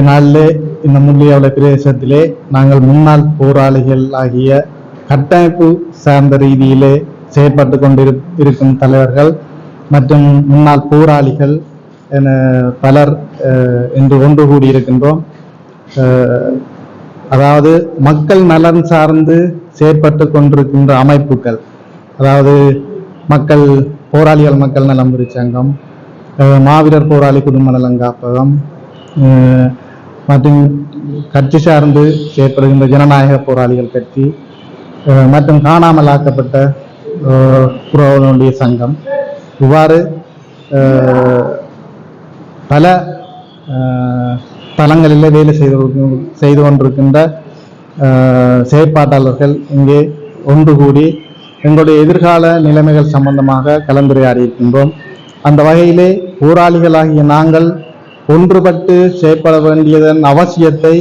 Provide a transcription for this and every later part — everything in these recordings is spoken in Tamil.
நாளிலே இந்த முள்ளியாவளை பிரதேசத்திலே நாங்கள் முன்னாள் போராளிகள் ஆகிய கட்டமைப்பு சார்ந்த ரீதியிலே செயற்பட்டு கொண்டிரு இருக்கும் தலைவர்கள் மற்றும் முன்னாள் போராளிகள் என பலர் என்று ஒன்று கூடியிருக்கின்றோம். அதாவது மக்கள் நலன் சார்ந்து செயற்பட்டு கொண்டிருக்கின்ற அமைப்புகள் அதாவது மக்கள் போராளிகள் மக்கள் நலம் சங்கம் மாவீரர் போராளி குடும்ப நலன் காப்பகம் மற்றும் கட்சி சார்ந்து செயற்படுகின்ற ஜனநாயக போராளிகள் கட்சி மற்றும் காணாமல் ஆக்கப்பட்ட அஹ், புறவனுடைய சங்கம். இவ்வாறு பல தளங்களில் வேலை செய்து செய்து கொண்டிருக்கின்ற செயற்பாட்டாளர்கள் இங்கே ஒன்று கூடி எங்களுடைய எதிர்கால நிலைமைகள் சம்பந்தமாக கலந்துரையாடி இருக்கின்றோம் அந்த வகையிலே போராளிகளாகிய நாங்கள் ஒன்றுபட்டு செயற்பட வேண்டியதன் அவசியத்தை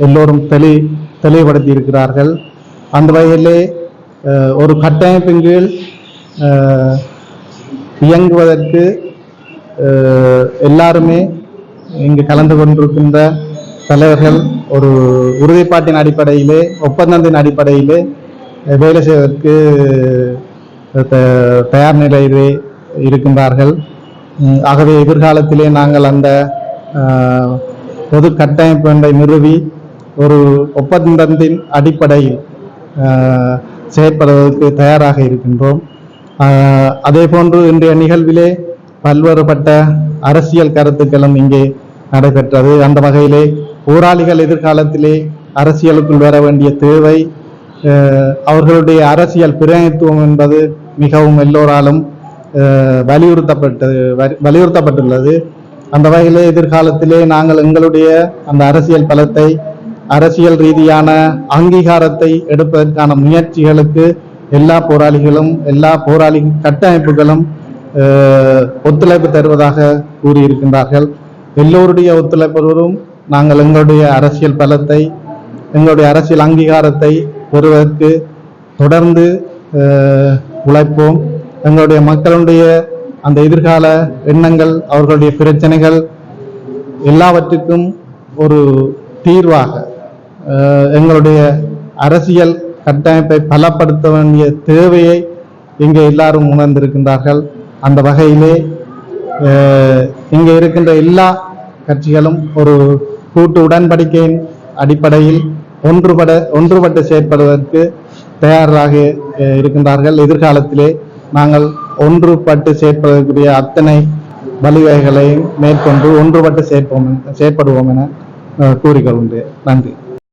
எல்லோரும் தெளி தெளிவுபடுத்தி இருக்கிறார்கள் அந்த வகையிலே ஒரு கட்டமைப்பின் கீழ் இயங்குவதற்கு எல்லாருமே இங்கு கலந்து கொண்டிருக்கின்ற தலைவர்கள் ஒரு உறுதிப்பாட்டின் அடிப்படையிலே ஒப்பந்தத்தின் அடிப்படையிலே வேலை செய்வதற்கு த- தயார் நிலையிலே இருக்கின்றார்கள். ஆகவே எதிர்காலத்திலே நாங்கள் அந்த பொது கட்டமைப்பு ஒன்றை நிறுவி ஒரு ஒப்பந்தத்தின் அடிப்படையில் செயற்படுவதற்கு தயாராக இருக்கின்றோம். அதே போன்று இன்றைய நிகழ்விலே பல்வேறுபட்ட அரசியல் கருத்துக்களும் இங்கே நடைபெற்றது. அந்த வகையிலே போராளிகள் எதிர்காலத்திலே அரசியலுக்குள் வர வேண்டிய தேவை அவர்களுடைய அரசியல் பிரதிநிதித்துவம் என்பது மிகவும் எல்லோராலும் வலியுறுத்தப்பட்டது வலியுறுத்தப்பட்டுள்ளது. அந்த வகையில் எதிர்காலத்திலே நாங்கள் எங்களுடைய அந்த அரசியல் பலத்தை அரசியல் ரீதியான அங்கீகாரத்தை எடுப்பதற்கான முயற்சிகளுக்கு எல்லா போராளிகளும் எல்லா போராளி கட்டமைப்புகளும் ஒத்துழைப்பு தருவதாக கூறியிருக்கின்றார்கள். எல்லோருடைய ஒத்துழைப்பவரும் நாங்கள் எங்களுடைய அரசியல் பலத்தை எங்களுடைய அரசியல் அங்கீகாரத்தை பெறுவதற்கு தொடர்ந்து உழைப்போம். எங்களுடைய மக்களுடைய அந்த எதிர்கால எண்ணங்கள் அவர்களுடைய பிரச்சனைகள் எல்லாவற்றுக்கும் ஒரு தீர்வாக எங்களுடைய அரசியல் கட்டமைப்பை பலப்படுத்த வேண்டிய தேவையை இங்கே எல்லாரும் உணர்ந்திருக்கின்றார்கள். அந்த வகையிலே இங்கே இருக்கின்ற எல்லா கட்சிகளும் ஒரு கூட்டு உடன்படிக்கையின் அடிப்படையில் ஒன்றுபட ஒன்றுபட்டு செயற்படுவதற்கு தயாராக இருக்கின்றார்கள். எதிர்காலத்திலே நாங்கள் ஒன்றுபட்டு செயற்படக்கூடிய அத்தனை வழிவகைகளையும் மேற்கொண்டு ஒன்றுபட்டு செயற்போம் செயற்படுவோம் என கூறிக்கொள்கின்றேன். நன்றி.